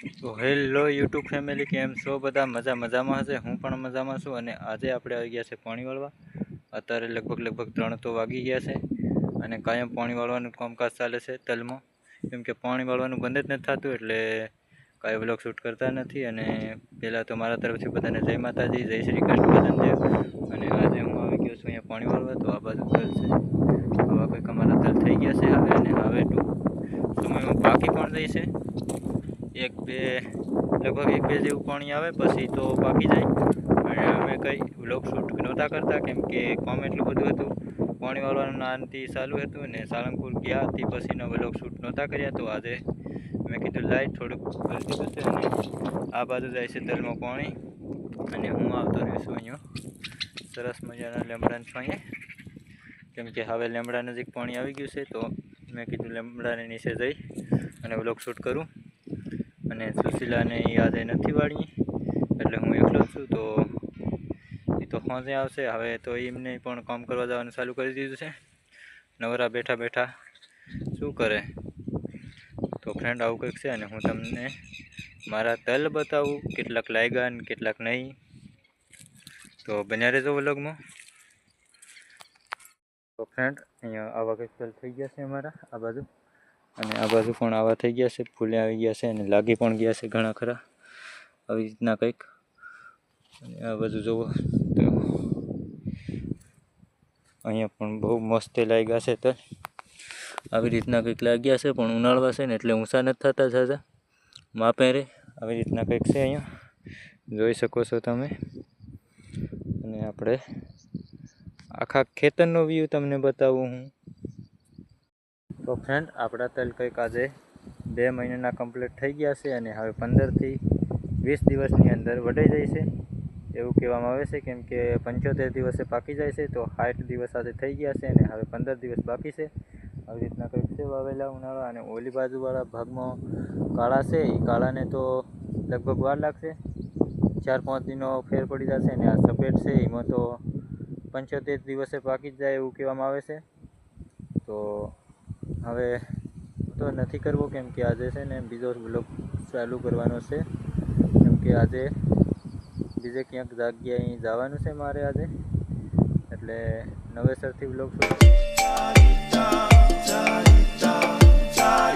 તો hello YouTube family, કેમ છો? બધા મજા મજામાં હશે? હું પણ મજામાં છું અને આજે આપણે આવી ગયા છે પાણી વાળવા. અત્યારે લગભગ લગભગ ત્રણ તો વાગી ગયા છે અને કાયમ પાણી વાળવાનું કામકાજ ચાલે છે તલમાં. કેમ કે પાણી વાળવાનું બંધ જ નથી થતું એટલે કાંઈ વ્લોગ શૂટ કરતા નથી અને પહેલાં તો મારા તરફથી બધાને જય માતાજી, જય શ્રી કૃષ્ણ ભજનદેવ અને આજે હું આવી ગયો છું અહીંયા પાણી વાળવા, તો આ બાજુ તલ છે. આવા કંઈક અમારા તલ થઈ ગયા છે હવે અને હવે ટૂંક સમયમાં પાકી પણ જાય છે. બે લગભગ એક બે જેવું પાણી આવે, પછી તો પાકી જાય. અને અમે કંઈ વ્લોગ શૂટ નહોતા કરતા, કેમ કે કોમ એટલું બધું હતું. પાણી વાળવાનું નાનથી ચાલુ હતું ને સાળંગપુર ગયા તે પછીનો વ્લોગ શૂટ નહોતા કર્યા, તો આજે મેં કીધું લાઈટ થોડુંક કરી દીધું છે અને આ બાજુ જાય છે તલમાં પાણી. અને હું આવતો રહીશું અહીંયા. સરસ મજાના લીમડાને છોઈએ કેમ કે હવે લેમડા નજીક પાણી આવી ગયું છે, તો મેં કીધું લેમડાને નીચે જઈ અને વ્લોગ શૂટ કરું. અને સુશીલાને આજે નથી વાળી એટલે હું એકલો છું, તો એ તો સાંજે આવશે. હવે તો એમને પણ કામ કરવા જવાનું ચાલુ કરી દીધું છે. નવરા બેઠા બેઠા શું કરે? તો ફ્રેન્ડ આવું કંઈક છે અને હું તમને મારા તલ બતાવું, કેટલાક લાગ્યા અને કેટલાક નહીં. તો બન્યા રહેજો વ્લોગમાં. તો ફ્રેન્ડ અહીંયા આવા કંઈક તલ થઈ ગયા છે અમારા, આ બાજુ. અને આ બાજુ પણ આવા થઈ ગયા છે, ફૂલે આવી ગયા છે અને લાગી પણ ગયા છે ઘણા ખરા. આવી રીતના કંઈક. અને આ બાજુ જુઓ તો અહીંયા પણ બહુ મસ્ત લાગ્યા છે તો. આવી રીતના કંઈક લાગ્યા છે, પણ ઉનાળવા છે ને એટલે ઊંચા નથી થતા ઝાઝા. માપે રે. આવી રીતના કંઈક છે અહીંયા. જોઈ શકો છો તમે. અને આપણે આખા ખેતરનો વ્યૂ તમને બતાવું હું. તો ફ્રેન્ડ આપણા તલ કંઈક આજે બે મહિનાના કમ્પ્લીટ થઈ ગયા છે અને હવે પંદરથી વીસ દિવસની અંદર વઢાઈ જાય છે. એવું કહેવામાં આવે છે કેમ કે પંચોતેર દિવસે પાકી જાય છે, તો સાઠ દિવસ આજે થઈ ગયા છે અને હવે પંદર દિવસ બાકી છે. આવી રીતના કંઈક છે વાવેલા, ઉનાળા અને ઓલી બાજુવાળા ભાગમાં કાળા છે. એ કાળાને તો લગભગ વાર લાગશે. ચાર પાંચ દિનો ફેર પડી જશે અને આ સફેદ છે, એમાં તો પંચોતેર દિવસે પાકી જ જાય એવું કહેવામાં આવે છે. તો હવે તો નથી કરવો કેમ કે આજે છે ને બીજો બ્લોગ ચાલુ કરવાનો છે. કેમ કે આજે બીજે ક્યાંક જગ્યાએ જવાનું છે મારે આજે. એટલે નવેસરથી બ્લોગ શરૂ